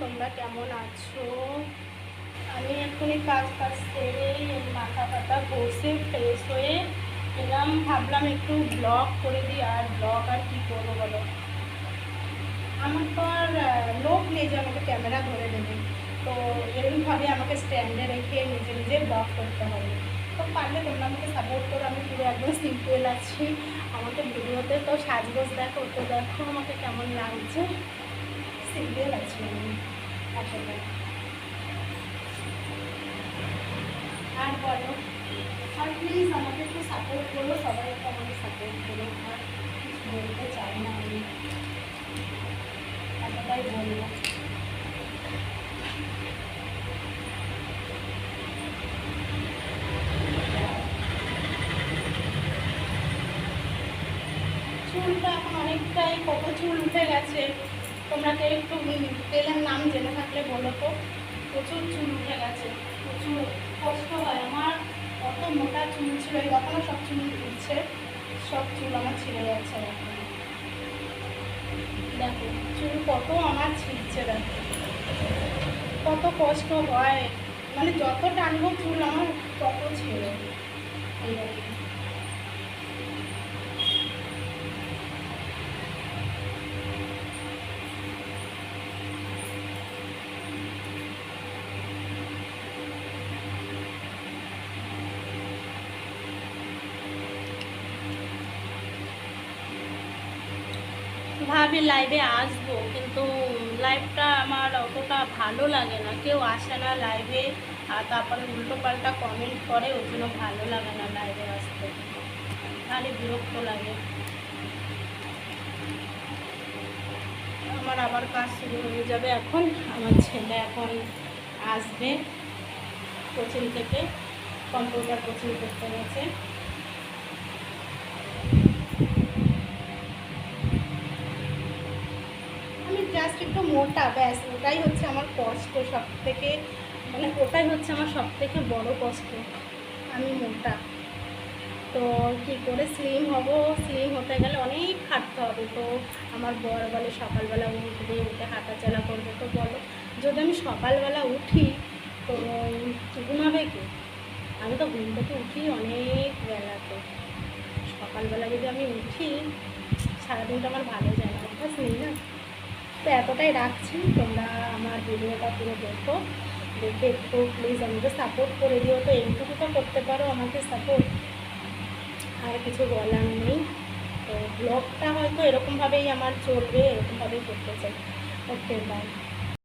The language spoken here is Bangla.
তোমরা কেমন আছো? আমি এখনই কাজ কাজ সেরে মাথা ফাতা বসে ফ্রেশ হয়ে এলাম। ভাবলাম একটু ব্লগ করে দিই, আর ব্লগ আর কী করব বলো? আমার তো আর লোক নেই যে আমাকে ক্যামেরা ধরে দেবে তো এরকমভাবে আমাকে স্ট্যান্ডে রেখে নিজে নিজে ব্লগ করতে হবে। তো পারলে তোমরা আমাকে সাপোর্ট করো, আমি পুরো একদম সিম্পল আছি। আমাকে ভিডিওতে তো সাজগোজ দেখো, তো দেখো আমাকে কেমন লাগছে। সিম্পল আছি আমি আসলে আর বলো আর প্লিজ আমাকে একটু সাপোর্ট করো সবাই একটু আমাকে সাপোর্ট করো আর কিছু বলতে চাই না আমি এতটাই বলব চুলটা এখন অনেকটাই কত চুল উঠে গেছে। তোমরা কেউ একটু তেলের নাম জেনে থাকলে বলো তো। প্রচুর চুল উঠে গেছে, প্রচুর কষ্ট হয়। আমার কত মোটা চুল ছিল এই এখনও সব চুল উঠছে, সব চুল আমার ছিঁড়ে যাচ্ছে দেখো, চুল কত আমার ছিঁড়ছে, দেখো। কত কষ্ট হয়। মানে যত টানবো চুল আমার তত ছিঁড়ে এইরকম ভাবি লাইভে আসব, কিন্তু লাইভটা আমার অতটা ভালো লাগে না। কেউ আসে না লাইভে আর তারপরে উল্টো পাল্টা কমেন্ট করে ওই জন্য ভালো লাগে না লাইভে আসতে। খালি বিরক্ত লাগে। আমার আবার কাজ শুরু হয়ে যাবে এখন। আমার ছেলে এখন আসবে কোচিং থেকে, কম্পিউটার কোচিং করতে গেছে। মোটা ব্যাস, ওটাই হচ্ছে আমার কষ্ট সব থেকে মানে ওটাই হচ্ছে আমার সব থেকে বড় কষ্ট, আমি মোটা। তো কী করে স্লিম হব? স্লিম হতে গেলে অনেক খাটতে হবে তো। আমার বর বলে, সকালবেলা উঠবে, উঠে হাঁটা চলা করবে তো বলো। যদি আমি সকালবেলা উঠি, তো ঘুমাবে কি? আমি তো ঘুম থেকে উঠি অনেক বেলাতে সকালবেলা যদি আমি উঠি, সারাদিনটা আমার ভালো যায় না। অভ্যাস নেই না? তো এতটাই রাখছি, তোমরা আমার ভিডিওটা পুরো দেখো। দেখে একটু প্লিজ আমাকে সাপোর্ট করে দিও তো, এইটুকু তো করতে পারো আমাকে সাপোর্ট আর কিছু বলার নেই। তো ব্লগটা হয়তো এরকমভাবেই আমার চলবে, এরকমভাবেই করতে চাই। Okay bye